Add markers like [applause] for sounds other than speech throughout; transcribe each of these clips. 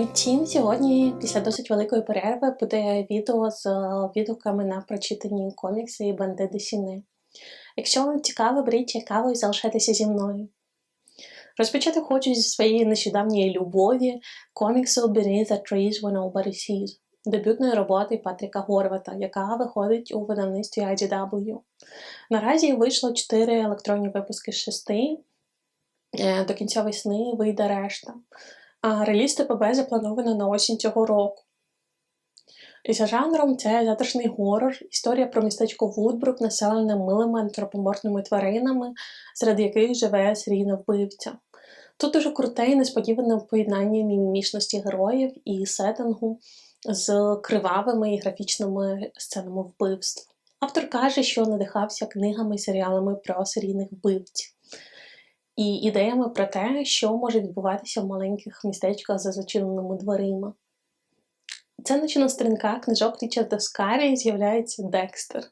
Привіт! Сьогодні, після досить великої перерви, буде відео з е, відгуками на прочитані комікси і банди Десіни. Якщо вам цікаво, беріть цікаво і залишайтеся зі мною. Розпочати хочу зі своєї нещодавньої любові коміксу Beneath the Trees When Nobody Sees, дебютної роботи Патріка Горвата, яка виходить у видавництві IDW. Наразі вийшло 4 електронні випуски з 6. Е, До кінця весни вийде решта. А реліз ТПБ заплановано на осінь цього року. І за жанром це затишний горор, історія про містечко Вудбрук, населене милими антропоморфними тваринами, серед яких живе серійна вбивця. Тут дуже круте і несподіване поєднання мімімішності героїв і сеттингу з кривавими і графічними сценами вбивств. Автор каже, що надихався книгами і серіалами про серійних вбивців і ідеями про те, що може відбуватися в маленьких містечках за зачиненими дверима. Це наче на сторінках книжок Річарда Скарі з'являється Декстер.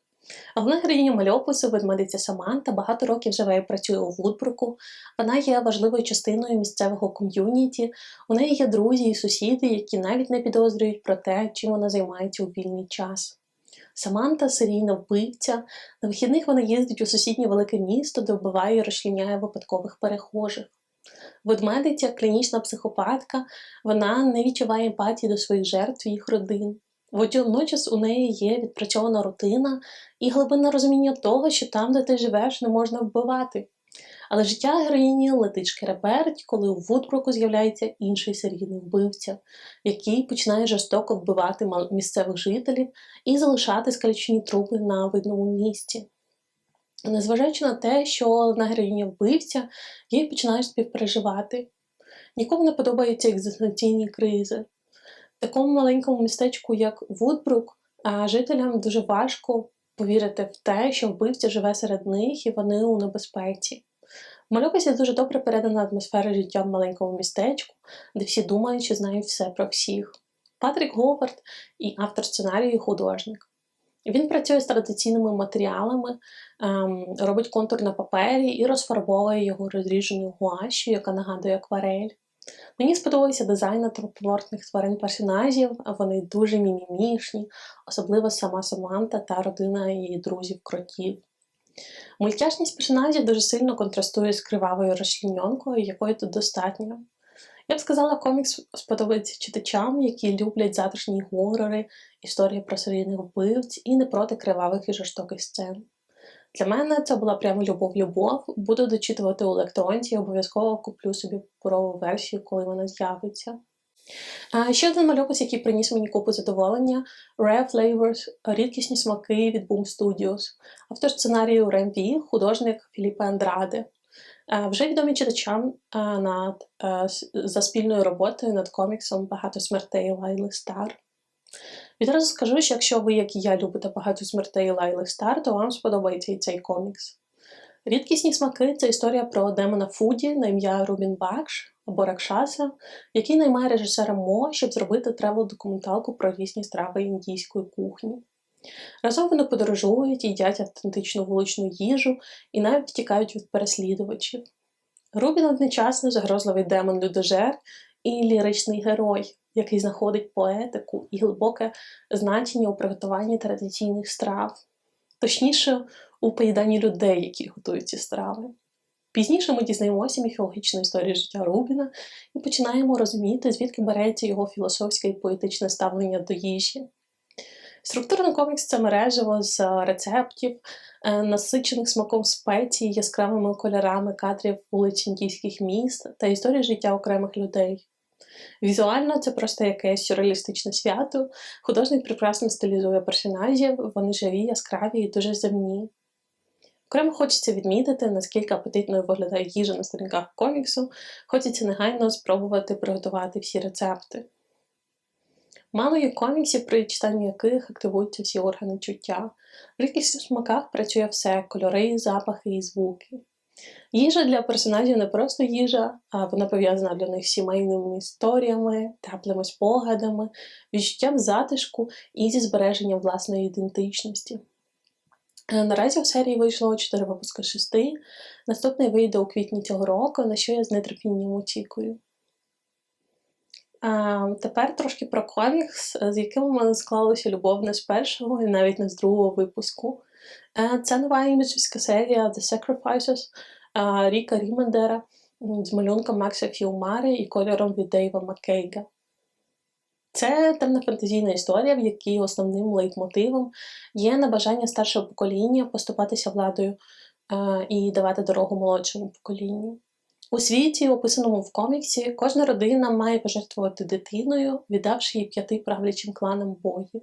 Головна героїня мальопису, ведмедиця Саманта, багато років живе і працює у Вудбруку. Вона є важливою частиною місцевого ком'юніті. У неї є друзі і сусіди, які навіть не підозрюють про те, чим вона займається у вільний час. Саманта серійна вбивця. На вихідних вона їздить у сусіднє велике місто, де вбиває і розчленяє випадкових перехожих. Ведмедиця, клінічна психопатка, вона не відчуває емпатії до своїх жертв їх родин. Водночас у неї є відпрацьована рутина і глибинне розуміння того, що там, де ти живеш, не можна вбивати. Але життя героїні летить шкереберть, коли у Вудбруку з'являється інший серійний вбивця, який починає жорстоко вбивати місцевих жителів і залишати скалічені трупи на видному місці. Незважаючи на те, що одна героїня вбивця, їй починають співпереживати. Нікому не подобаються екзистенційні кризи. В такому маленькому містечку, як Вудбрук, жителям дуже важко повірити в те, що вбивця живе серед них і вони у небезпеці. Малюкасі дуже добре передана атмосфера життя в маленькому містечку, де всі думають, що знають все про всіх. Патрік Говард і автор сценарію і художник. Він працює з традиційними матеріалами, ем, робить контур на папері і розфарбовує його розріженою гуашю, яка нагадує акварель. Мені сподобався дизайн антропоморфних тварин персонажів, вони дуже мімімішні, особливо сама Саманта та родина її друзів-кротів. Мультяшність персонажів дуже сильно контрастує з кривавою розчленьонкою, якої тут достатньо. Я б сказала, комікс сподобається читачам, які люблять затишні горори, історії про серійних вбивць і не проти кривавих і жорстоких сцен. Для мене це була прямо любов-любов. Буду дочитувати у електронці і обов'язково куплю собі паперову версію, коли вона з'явиться. Ще один малюкус, який приніс мені купу задоволення: Rare Flavors рідкісні смаки від Boom Studios, автор сценарію Ремві, художник Філіппе Андраде. Вже відомі читачам над, за спільною роботою над коміксом Багато смертей Лайли Стар. Відразу скажу, що якщо ви, як і я, любите багато смертей Лайли Стар, то вам сподобається і цей комікс. Рідкісні смаки це історія про демона Фуді на ім'я Рубін Бакш або Ракшаса, який наймає режисера Мо, щоб зробити тревел-документалку про різні страви індійської кухні. Разом вони подорожують, їдять автентичну вуличну їжу і навіть втікають від переслідувачів. Рубін одночасно загрозливий демон людожер і ліричний герой, який знаходить поетику і глибоке значення у приготуванні традиційних страв, точніше, у поїданні людей, які готують ці страви. Пізніше ми дізнаємося міфологічну історію життя Рубіна і починаємо розуміти, звідки береться його філософське і поетичне ставлення до їжі. Структурний комікс це мережево з рецептів, е, насичених смаком спецій, яскравими кольорами кадрів вулиць індійських міст та історії життя окремих людей. Візуально це просто якесь сюрреалістичне свято. Художник прекрасно стилізує персонажів, вони живі, яскраві і дуже земні. Окремо хочеться відмітити, наскільки апетитною виглядає їжа на сторінках коміксу, хочеться негайно спробувати приготувати всі рецепти. Мало є коміксів, при читанні яких активуються всі органи чуття. В рідкісних смаках працює все кольори, запахи і звуки. Їжа для персонажів не просто їжа, а вона пов'язана для них сімейними історіями, теплими спогадами, відчуттям затишку і зі збереженням власної ідентичності. Е, наразі у серії вийшло 4 випуски 6. Наступний вийде у квітні цього року, на що я з нетерпінням очікую. А, тепер трошки про комікс, з яким у мене склалася любов не з першого і навіть не з другого випуску. Е, Це нова іміджівська серія The Sacrifices е, Ріка Рімендера з малюнком Макса Фіумари і кольором від Дейва Маккейга. Це темна фантазійна історія, в якій основним лейтмотивом є небажання старшого покоління поступатися владою е, і давати дорогу молодшому поколінню. У світі, описаному в коміксі, кожна родина має пожертвувати дитиною, віддавши її п'яти правлячим кланам богів.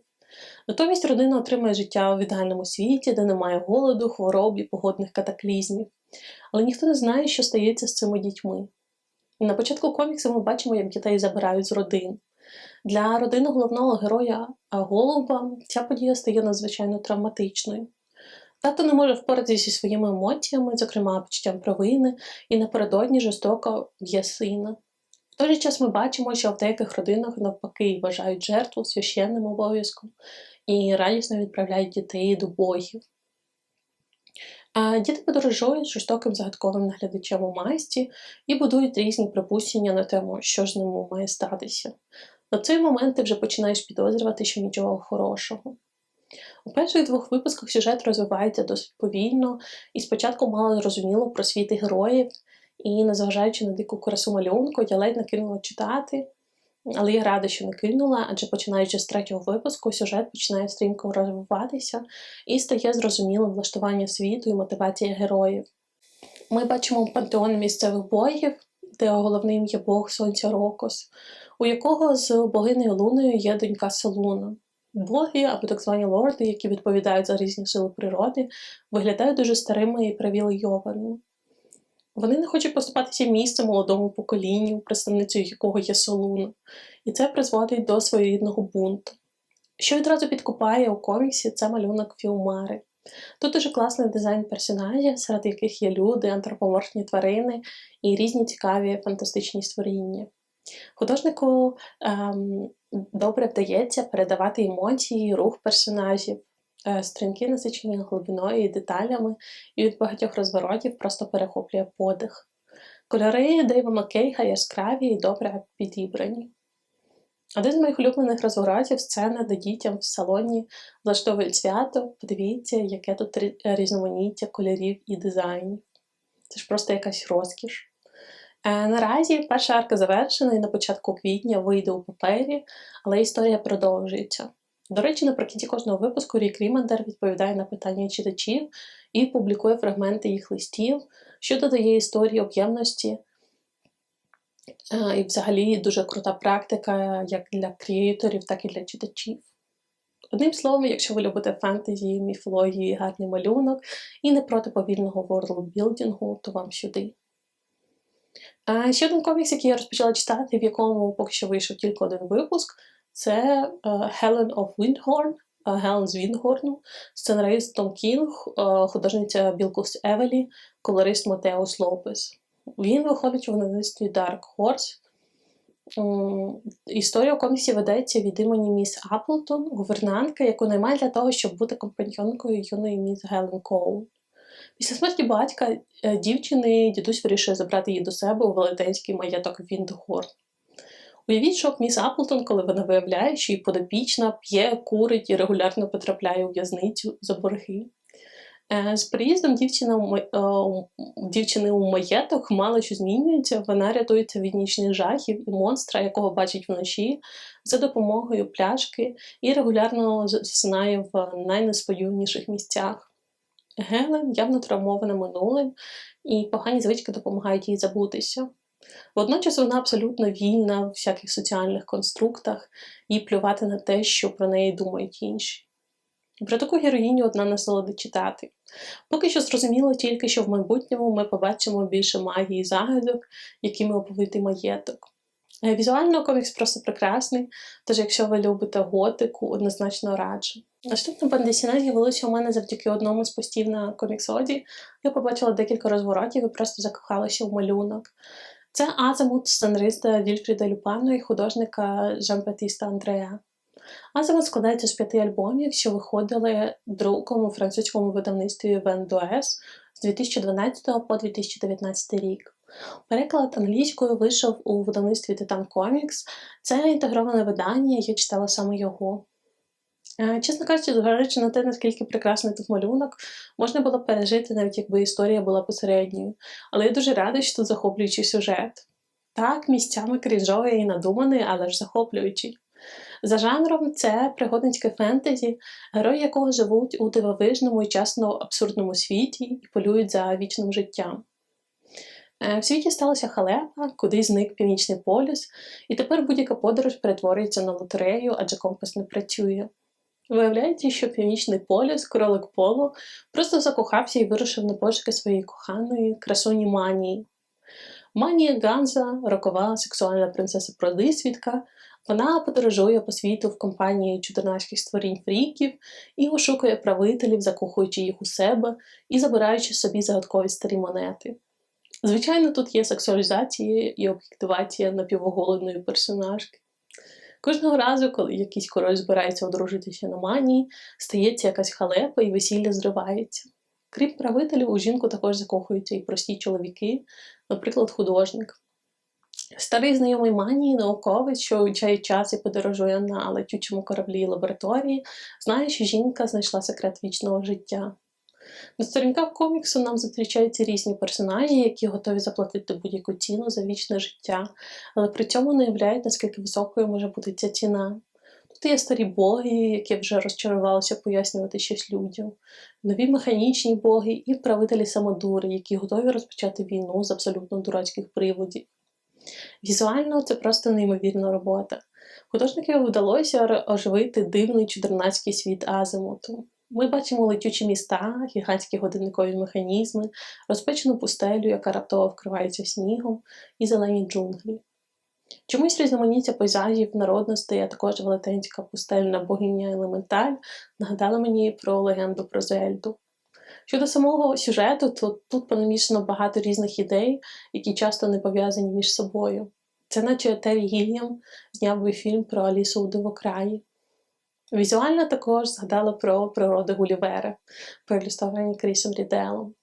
Натомість родина отримує життя в ідеальному світі, де немає голоду, хвороб і погодних катаклізмів. Але ніхто не знає, що стається з цими дітьми. На початку коміксу ми бачимо, як дітей забирають з родин. Для родини головного героя Голуба ця подія стає надзвичайно травматичною. Тато не може впоратися зі своїми емоціями, зокрема почуттям провини, і напередодні жорстоко б'є сина. В той же час ми бачимо, що в деяких родинах навпаки вважають жертву священним обов'язком і радісно відправляють дітей до богів. А діти подорожують жорстоким загадковим наглядачем у масті і будують різні припущення на тему, що ж ним має статися. На цей момент ти вже починаєш підозрювати, що нічого хорошого. У перших двох випусках сюжет розвивається досить повільно, і спочатку мало зрозуміло про світ і героїв, і, незважаючи на дику красу малюнку, я ледь не кинула читати, але я рада, що не кинула, адже починаючи з третього випуску, сюжет починає стрімко розвиватися і стає зрозумілим влаштування світу і мотивація героїв. Ми бачимо пантеон місцевих богів, де головним є бог Сонця Рокос, у якого з богинею Луною є донька Солуна. Боги або так звані лорди, які відповідають за різні сили природи, виглядають дуже старими і привілейованими. Вони не хочуть поступатися місцем молодому поколінню, представницею якого є Солуна, і це призводить до своєрідного бунту. Що відразу підкупає у коміксі, це малюнок Фіумари. Тут дуже класний дизайн персонажів, серед яких є люди, антропоморфні тварини і різні цікаві фантастичні створіння. Художнику ем, добре вдається передавати емоції, рух персонажів, е, стрінки насичені глибиною і деталями, і від багатьох розворотів просто перехоплює подих. Кольори Дейва Маккейга яскраві і добре підібрані. Один з моїх улюблених розворотів сцена, де дітям в салоні влаштовують свято. Подивіться, яке тут різноманіття кольорів і дизайнів. Це ж просто якась розкіш. Е, Наразі перша арка завершена і на початку квітня вийде у папері, але історія продовжується. До речі, наприкінці кожного випуску Рік Рімандер відповідає на питання читачів і публікує фрагменти їх листів, що додає історії об'ємності. І взагалі дуже крута практика як для креаторів, так і для читачів. Одним словом, якщо ви любите фентезі, міфології, гарний малюнок і не проти повільного ворлдбілдингу, то вам сюди. А ще один комікс, який я розпочала читати, в якому поки що вийшов тільки один випуск, це е, Helen of Windhorn, Гелен з Вінгорну, сценарист Том Кінг, е, художниця Білкус Евелі, колорист Матеус Лопес. Він виходить у видавництві Dark Horse. Історія у коміксі ведеться від імені міс Аплтон, гувернантка, яку наймають для того, щоб бути компаньонкою юної міс Гелен Коул. Після смерті батька е, дівчини дідусь вирішує забрати її до себе у велетенський маєток Віндхорн. Уявіть шок міс Аплтон, коли вона виявляє, що її подопічна п'є, курить і регулярно потрапляє у в'язницю за борги. Е, З приїздом дівчина е, дівчини у маєток мало що змінюється. Вона рятується від нічних жахів і монстра, якого бачить вночі, за допомогою пляшки і регулярно засинає в найнесподіваніших місцях. Гелен явно травмована минулим, і погані звички допомагають їй забутися. Водночас вона абсолютно вільна в всяких соціальних конструктах і плювати на те, що про неї думають інші. Про таку героїню одна насолода читати. Поки що зрозуміло тільки, що в майбутньому ми побачимо більше магії і загадок, якими оповитий маєток. Е, Візуально комікс просто прекрасний, тож якщо ви любите готику, однозначно раджу. Наступна бандесіна з'явилася у мене завдяки одному з постів на коміксоді. Я побачила декілька розворотів і просто закохалася в малюнок. Це Азимут сценариста Вільфріда Люпану і художника Жан-Батіста Андреа. Азимут складається з п'яти альбомів, що виходили друком у французькому видавництві Вен Дуес з 2012 по 2019 рік. Переклад англійською вийшов у видавництві Titan Comics. Це інтегроване видання, я читала саме його. Е, Чесно кажучи, зважаючи на те, наскільки прекрасний тут малюнок, можна було пережити, навіть якби історія була посередньою. Але я дуже рада, що тут захоплюючий сюжет. Так, місцями крінжовий і надуманий, але ж захоплюючий. За жанром це пригодницьке фентезі, герої якого живуть у дивовижному і часто абсурдному світі і полюють за вічним життям. Е, В світі сталася халепа, куди зник північний полюс, і тепер будь-яка подорож перетворюється на лотерею, адже компас не працює. Виявляється, що північний полюс, кролик Поло, просто закохався і вирушив на пошуки своєї коханої красуні Манії. Манія Ганза, рокова сексуальна принцеса Продисвідка, вона подорожує по світу в компанії чудернацьких створінь фріків і ошукує правителів, закохуючи їх у себе і забираючи собі загадкові старі монети. Звичайно, тут є сексуалізація і об'єктивація напівоголодної персонажки. Кожного разу, коли якийсь король збирається одружитися на манії, стається якась халепа і весілля зривається. Крім правителів, у жінку також закохуються і прості чоловіки, наприклад, художник. Старий знайомий манії, науковець, що вивчає час і подорожує на летючому кораблі і лабораторії, знає, що жінка знайшла секрет вічного життя. На сторінках коміксу нам зустрічаються різні персонажі, які готові заплатити будь-яку ціну за вічне життя, але при цьому не уявляють, наскільки високою може бути ця ціна. Тут є старі боги, які вже розчарувалися пояснювати щось людям, нові механічні боги і правителі самодури, які готові розпочати війну з абсолютно дурацьких приводів. Візуально це просто неймовірна робота. Художникам вдалося оживити дивний чудернацький світ Азимуту. Ми бачимо летючі міста, гігантські годинникові механізми, розпечену пустелю, яка раптово вкривається снігом, і зелені джунглі. Чомусь різноманіття пейзажів, народностей, а також велетенська пустельна богиня Елементаль нагадала мені про легенду про Зельду. Щодо самого сюжету, то тут понамішано багато різних ідей, які часто не пов'язані між собою. Це наче Террі Гільям зняв би фільм про Алісу у Дивокраї. Візуально також згадала про природи Гулівера, проілюстровані Крісом Ріделом.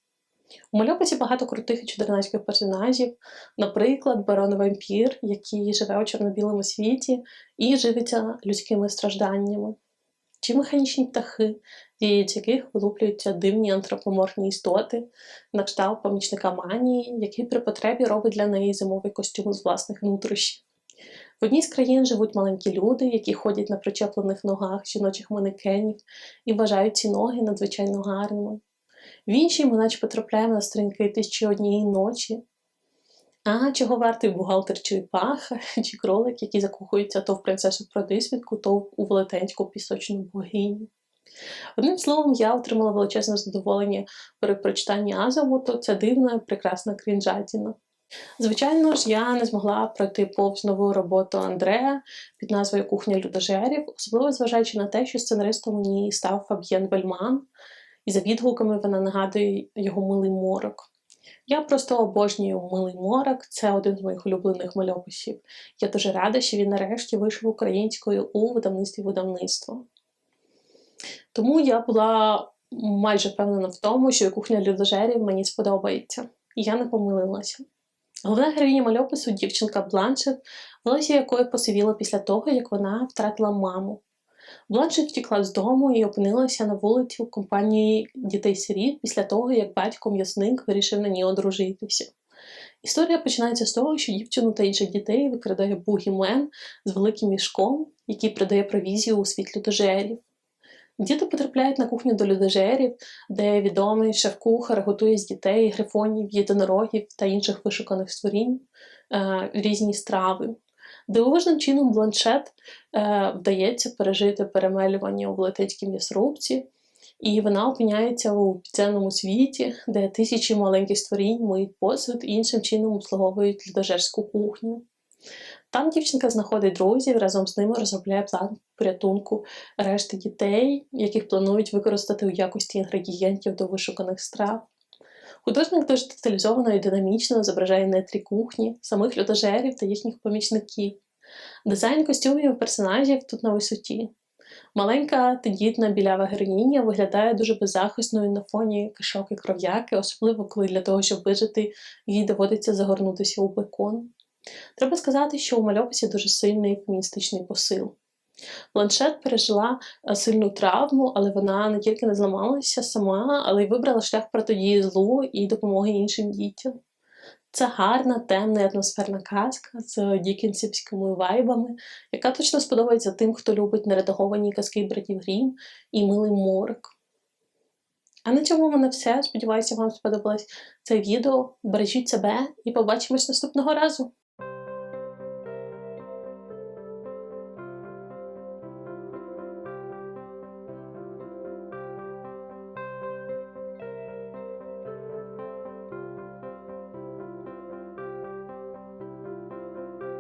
У мальописі багато крутих і чудернацьких персонажів, наприклад, барон вампір, який живе у чорно-білому світі і живиться людськими стражданнями, чи механічні птахи, з яких вилуплюються дивні антропоморфні істоти, на кшталт помічника манії, який при потребі робить для неї зимовий костюм з власних нутрощів. В одній з країн живуть маленькі люди, які ходять на причеплених ногах жіночих манекенів і вважають ці ноги надзвичайно гарними. В іншій ми наче потрапляємо на сторінки тисячі однієї ночі. А чого вартий бухгалтер чи паха, [laughs] чи кролик, які закохуються то в принцесу Продисвідку, то у велетенську пісочну богиню. Одним словом, я отримала величезне задоволення при прочитанні Азову, це дивна, прекрасна крінжатіна. Звичайно ж, я не змогла пройти повз нову роботу Андрея під назвою Кухня людожерів, особливо зважаючи на те, що сценаристом у ній став Фаб'єн Бельман, і за відгуками вона нагадує його милий морок. Я просто обожнюю милий морок, це один з моїх улюблених мальописів. Я дуже рада, що він нарешті вийшов українською у видавництві видавництва. Тому я була майже впевнена в тому, що кухня людожерів мені сподобається, і я не помилилася. Головна героїня мальопису дівчинка Бланшет, волосся якої посивіло після того, як вона втратила маму. Бланшет втікла з дому і опинилася на вулиці у компанії дітей-сиріт після того, як батько м'ясник вирішив на ній одружитися. Історія починається з того, що дівчину та інших дітей викрадає бугімен з великим мішком, який продає провізію у світ людожерів. Діти потрапляють на кухню до людожерів, де відомий шеф-кухар готує з дітей, грифонів, єдинорогів та інших вишуканих створінь е, різні страви. Дивовижним чином бланшет е, вдається пережити перемелювання у велетенській м'ясрубці, і вона опиняється у підземному світі, де тисячі маленьких створінь миють посуд і іншим чином обслуговують людожерську кухню. Там дівчинка знаходить друзів, разом з ними розробляє план порятунку решти дітей, яких планують використати у якості інгредієнтів до вишуканих страв. Художник дуже деталізовано і динамічно зображає нетрі кухні, самих людожерів та їхніх помічників. Дизайн костюмів і персонажів тут на висоті. Маленька тендітна білява героїня виглядає дуже беззахисною на фоні кишок і кров'яки, особливо коли для того, щоб вижити, їй доводиться загорнутися у бекон. Треба сказати, що у мальописі дуже сильний феміністичний посил. Бланшет пережила е, сильну травму, але вона не тільки не зламалася сама, але й вибрала шлях протидії злу і допомоги іншим дітям. Це гарна, темна і атмосферна казка з дікінсівськими вайбами, яка точно сподобається тим, хто любить нередаговані казки братів Грім і милий морок. А на цьому в мене все. Сподіваюся, вам сподобалось це відео. Бережіть себе і побачимось наступного разу!